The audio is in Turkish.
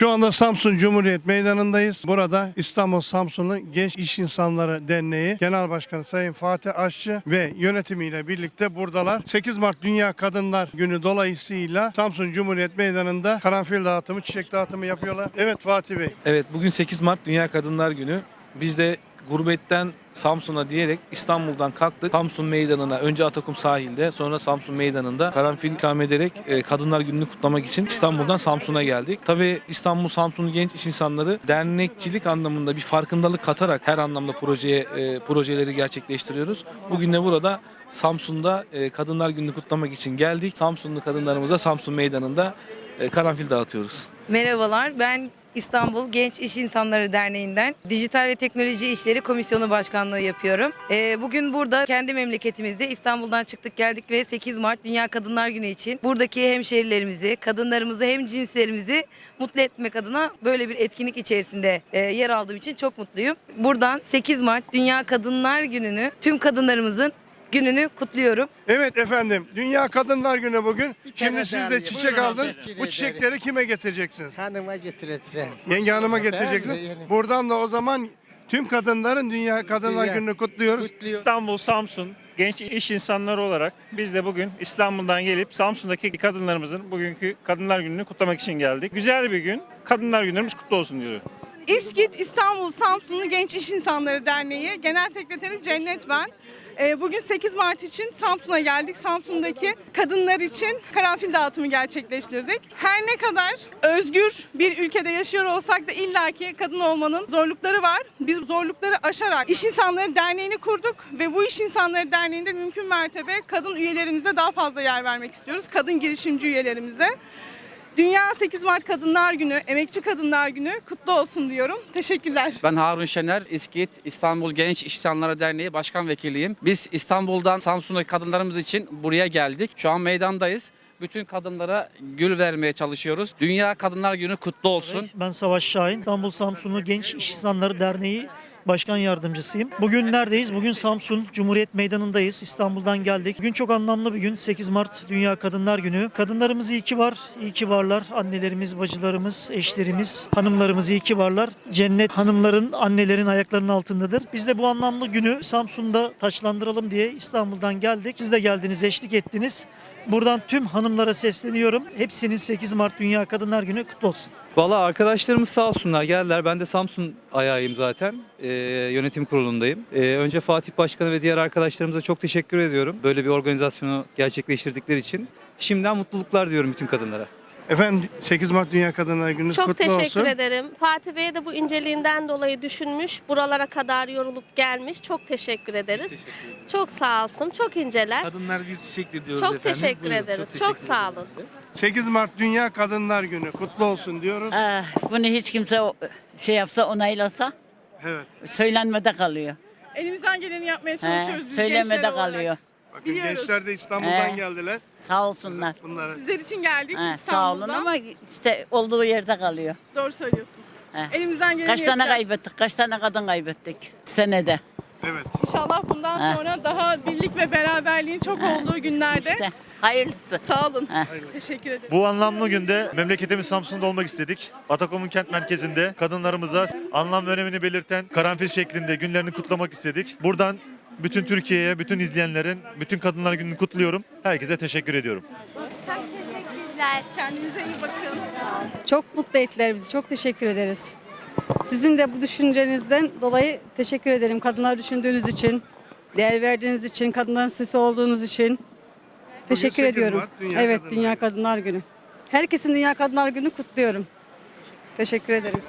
Şu anda Samsun Cumhuriyet Meydanı'ndayız. Burada İstanbul Samsun'un Genç İş İnsanları Derneği Genel Başkanı Sayın Fatih Aşçı ve yönetimiyle birlikte buradalar. 8 Mart Dünya Kadınlar Günü dolayısıyla Samsun Cumhuriyet Meydanı'nda karanfil dağıtımı, çiçek dağıtımı yapıyorlar. Evet Fatih Bey. Evet bugün 8 Mart Dünya Kadınlar Günü. Biz de gurbetten Samsun'a diyerek İstanbul'dan kalktık. Samsun Meydanı'na önce Atakum sahilde sonra Samsun Meydanı'nda karanfil ikram ederek e, Kadınlar Günü'nü kutlamak için İstanbul'dan Samsun'a geldik. Tabii İstanbul Samsun Genç İş İnsanları dernekçilik anlamında bir farkındalık katarak her anlamda projeye e, projeleri gerçekleştiriyoruz. Bugün de burada Samsun'da e, Kadınlar Günü'nü kutlamak için geldik. Samsunlu kadınlarımıza Samsun Meydanı'nda e, karanfil dağıtıyoruz. Merhabalar, ben İstanbul Genç İş İnsanları Derneği'nden Dijital ve Teknoloji İşleri Komisyonu Başkanlığı yapıyorum. Ee, bugün burada kendi memleketimizde İstanbul'dan çıktık geldik ve 8 Mart Dünya Kadınlar Günü için buradaki hemşehrilerimizi, kadınlarımızı hem cinslerimizi mutlu etmek adına böyle bir etkinlik içerisinde e, yer aldığım için çok mutluyum. Buradan 8 Mart Dünya Kadınlar Günü'nü tüm kadınlarımızın gününü kutluyorum. Evet efendim. Dünya Kadınlar Günü bugün. Bir Şimdi siz de alayım. çiçek Buyurun, aldınız. Bu çiçekleri kime getireceksiniz? Hanıma götüreceğim. Yenge hanıma getireceksiniz. Buradan da o zaman tüm kadınların Dünya Kadınlar Dünya- Günü'nü kutluyoruz. Kutluyor. İstanbul, Samsun genç iş insanları olarak biz de bugün İstanbul'dan gelip Samsun'daki kadınlarımızın bugünkü Kadınlar Günü'nü kutlamak için geldik. Güzel bir gün. Kadınlar Günlerimiz kutlu olsun diyorum. İSKİT İstanbul Samsunlu Genç İş İnsanları Derneği Genel Sekreteri Cennet ben. Ee, Bugün 8 Mart için Samsun'a geldik. Samsun'daki kadınlar için karanfil dağıtımı gerçekleştirdik. Her ne kadar özgür bir ülkede yaşıyor olsak da illaki kadın olmanın zorlukları var. Biz zorlukları aşarak İş İnsanları Derneği'ni kurduk ve bu İş İnsanları Derneği'nde mümkün mertebe kadın üyelerimize daha fazla yer vermek istiyoruz. Kadın girişimci üyelerimize. Dünya 8 Mart Kadınlar Günü, Emekçi Kadınlar Günü kutlu olsun diyorum. Teşekkürler. Ben Harun Şener, İSKİT İstanbul Genç İş İnsanları Derneği Başkan Vekiliyim. Biz İstanbul'dan Samsun'daki kadınlarımız için buraya geldik. Şu an meydandayız. Bütün kadınlara gül vermeye çalışıyoruz. Dünya Kadınlar Günü kutlu olsun. Ben Savaş Şahin, İstanbul Samsunlu Genç İş İnsanları Derneği Başkan Yardımcısıyım. Bugün neredeyiz? Bugün Samsun Cumhuriyet Meydanı'ndayız. İstanbul'dan geldik. Bugün çok anlamlı bir gün. 8 Mart Dünya Kadınlar Günü. Kadınlarımız iyi ki var. İyi ki varlar. Annelerimiz, bacılarımız, eşlerimiz, hanımlarımız iyi ki varlar. Cennet hanımların, annelerin ayaklarının altındadır. Biz de bu anlamlı günü Samsun'da taçlandıralım diye İstanbul'dan geldik. Siz de geldiniz, eşlik ettiniz. Buradan tüm hanımlara sesleniyorum. Hepsinin 8 Mart Dünya Kadınlar Günü kutlu olsun. Valla arkadaşlarımız sağ olsunlar geldiler. Ben de Samsun ayağıyım zaten. Ee, yönetim kurulundayım. Ee, önce Fatih Başkanı ve diğer arkadaşlarımıza çok teşekkür ediyorum. Böyle bir organizasyonu gerçekleştirdikleri için. Şimdiden mutluluklar diyorum bütün kadınlara. Efendim 8 Mart Dünya Kadınlar Günü Çok kutlu teşekkür olsun. ederim. Fatih Bey de bu inceliğinden dolayı düşünmüş, buralara kadar yorulup gelmiş. Çok teşekkür ederiz. Çok sağ olsun, çok inceler. Kadınlar bir çiçektir diyoruz Çok efendim. teşekkür Buyurun, ederiz. teşekkür Çok sağ olun. 8 Mart Dünya Kadınlar Günü kutlu olsun diyoruz. Ah, bunu hiç kimse şey yapsa onaylasa Evet. söylenmede kalıyor. Elimizden geleni yapmaya He, çalışıyoruz biz söylemede gençler olarak. Bakın Biliyoruz. gençler de İstanbul'dan He. geldiler. Sağ olsunlar. Bunları Sizler için geldik He, sağ İstanbul'dan. olun ama işte olduğu yerde kalıyor. Doğru söylüyorsunuz. He. Elimizden geleni Kaç tane yapacağız. kaybettik, kaç tane kadın kaybettik senede. evet. İnşallah bundan He. sonra daha birlik ve beraberliğin çok olduğu günlerde. İşte hayırlısı. Sağ olun. He. Teşekkür ederim. Bu anlamlı günde memleketimiz Samsun'da olmak istedik. Atakum'un kent merkezinde kadınlarımıza anlam ve önemini belirten karanfil şeklinde günlerini kutlamak istedik. Buradan bütün Türkiye'ye, bütün izleyenlerin, bütün kadınlar gününü kutluyorum. Herkese teşekkür ediyorum. Kendinize iyi bakın. Çok mutlu ettiler bizi. Çok teşekkür ederiz. Sizin de bu düşüncenizden dolayı teşekkür ederim. Kadınlar düşündüğünüz için, değer verdiğiniz için, kadınların sesi olduğunuz için. Teşekkür 8 ediyorum. Mart Dünya evet, Kadınlar Dünya. Kadınlar Günü. Herkesin Dünya Kadınlar Günü kutluyorum. Teşekkür ederim.